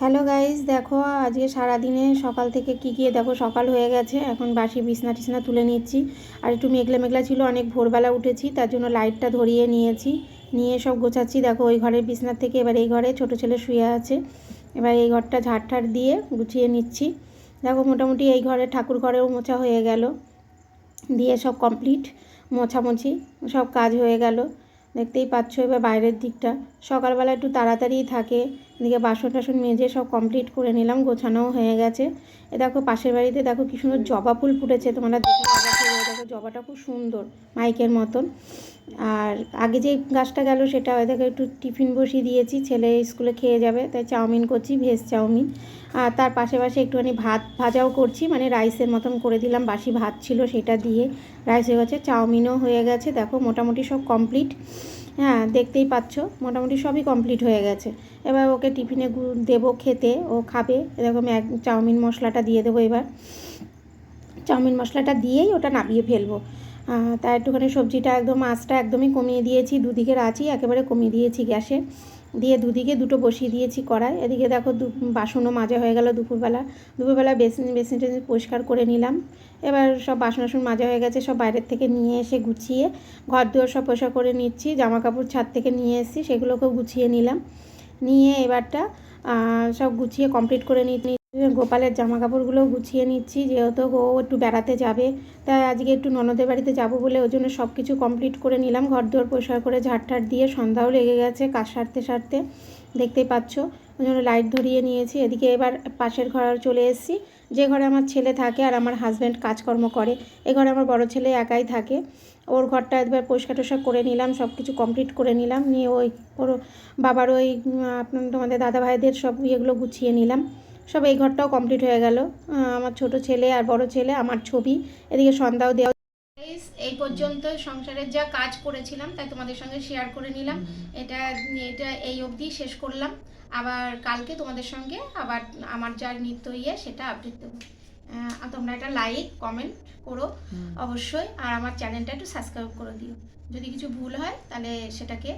Hello guys দেখো, আজকে সারাদিনে সকাল থেকে কী কী, দেখো সকাল হয়ে গেছে, এখন বাসি বিছনা টিছনা তুলে নিচ্ছি। আর একটু মেঘলা মেঘলা ছিল, অনেক ভোরবেলা উঠেছি, তার জন্য লাইটটা ধরিয়ে নিয়েছি। নিয়ে সব গোছাচ্ছি, দেখো ওই ঘরের বিছনার থেকে এবার এই ঘরে ছোট ছেলে শুয়ে আছে। এবার এই ঘরটা ঝাড় দিয়ে গুছিয়ে নিচ্ছি। দেখো মোটামুটি এই ঘরে ঠাকুর ঘরেও মোছা হয়ে গেল। দিয়ে সব কমপ্লিট মোছামুছি, সব কাজ হয়ে গেল। দেখতেই পাচ্ছ এবার বাইরের দিকটা সকালবেলা একটু তাড়াতাড়ি থাকে এদিকে বাসন টাসন মেজে সব কমপ্লিট করে নিলাম, গোছানোও হয়ে গেছে এ দেখো, পাশের বাড়িতে দেখো কি সুন্দর জবা ফুল ফুটেছে, তোমরা দেখে। দেখো জবাটা খুব সুন্দর, মাইকের মতন। আর আগে যে গাছটা গেল সেটা দেখো একটু টিফিন বসিয়ে দিয়েছি, ছেলে স্কুলে খেয়ে যাবে, তাই চাউমিন করছি, ভেজ চাউমিন। আর তার পাশে পাশে একটুখানি ভাত ভাজাও করছি মানে রাইসের মতন করে দিলাম, বাসি ভাত ছিল সেটা দিয়ে। রাইস হয়ে গেছে, চাউমিনও হয়ে গেছে, দেখো মোটামুটি সব কমপ্লিট। হ্যাঁ দেখতেই পাচ্ছ, মোটামুটি সবই কমপ্লিট হয়ে গেছে। এবার ওকে টিফিনে দেবো খেতে, ও খাবে, এরকম এক চাউমিন মশলাটা দিয়ে দেবো এবার। চাউমিন মশলাটা দিয়েই ওটা নামিয়ে ফেলব। তা একটুখানি সবজিটা একদম আঁচটা একদমই কমিয়ে দিয়েছি দুদিকের আঁচই একেবারে কমিয়ে দিয়েছি গ্যাসে। দিয়ে দুদিকে দুটো বসিয়ে দিয়েছি কড়াই। এদিকে দেখো দু, বাসনও মাজা হয়ে গেল দুপুরবেলা। দুপুরবেলা বেসিন বেসিন টেসিন পরিষ্কার করে নিলাম। এবার সব বাসন টাসন মাজা হয়ে গেছে, সব বাইরের থেকে নিয়ে এসে গুছিয়ে ঘর দুয়ার সব পরিষ্কার করে নিচ্ছি জামা কাপড় ছাদ থেকে নিয়ে এসেছি, সেগুলোকেও গুছিয়ে নিলাম। নিয়ে এবারটা সব গুছিয়ে কমপ্লিট করে নিচ্ছি গোপালের জামা কাপড়গুলোও গুছিয়ে নিচ্ছি, যেহেতু ও একটু বেড়াতে যাবে। তাই আজকে একটু ননদের বাড়িতে যাব বলে ওই জন্য সব কিছু কমপ্লিট করে নিলাম। ঘর দুয়ার পরিষ্কার করে ঝাড় দিয়ে সন্ধ্যাও লেগে গেছে কাজ সারতে সারতে, দেখতেই পাচ্ছ। ওই জন্য লাইট ধরিয়ে নিয়েছি। এদিকে এবার পাশের ঘর চলে এসেছি। যে ঘরে আমার ছেলে থাকে আর আমার হাজব্যান্ড কাজকর্ম করে, এ ঘরে আমার বড় ছেলে একাই থাকে। ওর ঘরটা একবার পরিষ্কার টরিষ্কার করে নিলাম সব কিছু কমপ্লিট করে নিলাম। নিয়ে ওই ওর বাবার ওই আপনার তোমাদের দাদা ভাইদের সব ইয়েগুলো গুছিয়ে নিলাম। সব এই ঘরটাও কমপ্লিট হয়ে গেল। আমার ছোট ছেলে আর বড় ছেলে আমার ছবি। এদিকে সন্ধ্যাও দেওয়া এই পর্যন্ত সংসারের যা কাজ করেছিলাম তাই তোমাদের সঙ্গে শেয়ার করে নিলাম। এটা এটা এই অবধি শেষ করলাম। আবার কালকে তোমাদের সঙ্গে আবার আমার যা নিত্য ইয়ে সেটা আপডেট দেবো। আর তোমরা একটা লাইক কমেন্ট করো অবশ্যই। আর আমার চ্যানেলটা একটু সাবস্ক্রাইব করে দিও। যদি কিছু ভুল হয় তাহলে সেটাকে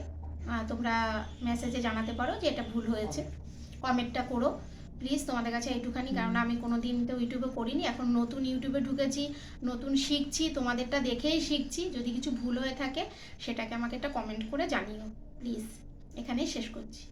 তোমরা মেসেজে জানাতে পারো যে এটা ভুল হয়েছে। কমেন্টটা করো। প্লিজ তোমাদের কাছে এইটুখানি কারণ আমি কোনো দিন তো ইউটিউবে করিনি এখন নতুন ইউটিউবে ঢুকেছি নতুন শিখছি তোমাদেরটা দেখেই শিখছি যদি কিছু ভুল হয়ে থাকে সেটাকে আমাকে একটা কমেন্ট করে জানিও প্লিজ এখানেই শেষ করছি।